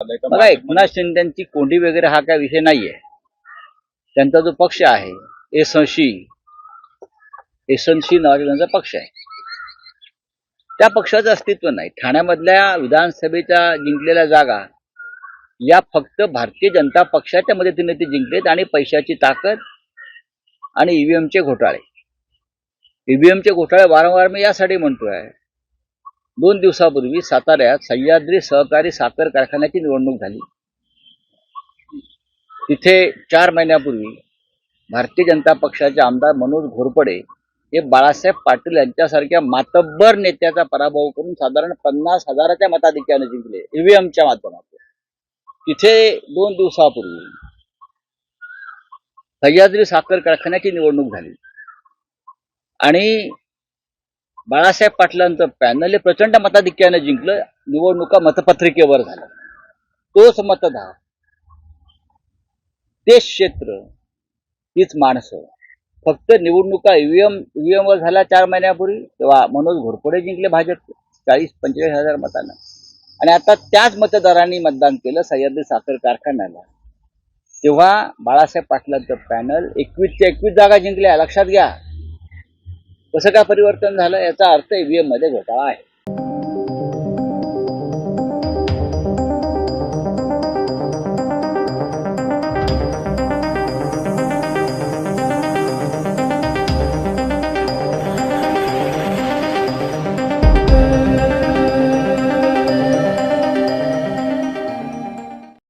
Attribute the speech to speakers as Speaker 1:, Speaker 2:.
Speaker 1: बघा एकनाथ शिंदेची कोंडी वगैरे हा काय विषय नाहीये. त्यांचा जो पक्ष आहे एसशी एसनशी नावाचा त्यांचा पक्ष आहे. त्या पक्षाचं अस्तित्व नाही. ठाण्यामधल्या विधानसभेच्या जिंकलेल्या जागा या फक्त भारतीय जनता पक्षाच्या मदतीने ते जिंकलेत आणि पैशाची ताकद आणि ईव्हीएमचे घोटाळे. ईव्हीएमचे घोटाळे वारंवार मी यासाठी म्हणतोय दोन दिवसापूर्वी साताऱ्यात सह्याद्री सहकारी साखर कारखान्याची निवडणूक झाली. तिथे चार महिन्यापूर्वी भारतीय जनता पक्षाचे आमदार मनोज घोरपडे हे बाळासाहेब पाटील यांच्यासारख्या मातब्बर नेत्याचा पराभव करून साधारण पन्नास हजाराच्या मताधिक्याने जिंकले ईव्हीएमच्या माध्यमातून. तिथे दोन दिवसापूर्वी सह्याद्री साखर कारखान्याची निवडणूक झाली. आणि बाळासाहेब पाटलांचं पॅनल हे प्रचंड मताधिक्याने जिंकलं. निवडणुका मतपत्रिकेवर झाल्या. तोच मतदार ते क्षेत्र तीच माणसं. फक्त निवडणुका ईव्हीएम ईव्हीएम वर झाला चार महिन्यापूर्वी तेव्हा मनोज घोरपडे जिंकले भाजप चाळीस पंचेचाळीस हजार मतानं. आणि आता त्याच मतदारांनी मतदान केलं सह्याद्री साखर कारखान्याला. तेव्हा बाळासाहेब पाटलांचं पॅनल एकवीसच्या एकवीस जागा जिंकल्या. लक्षात घ्या. कसं काय परिवर्तन झालं याचा अर्थ ईव्हीएममध्ये घोटाळा आहे.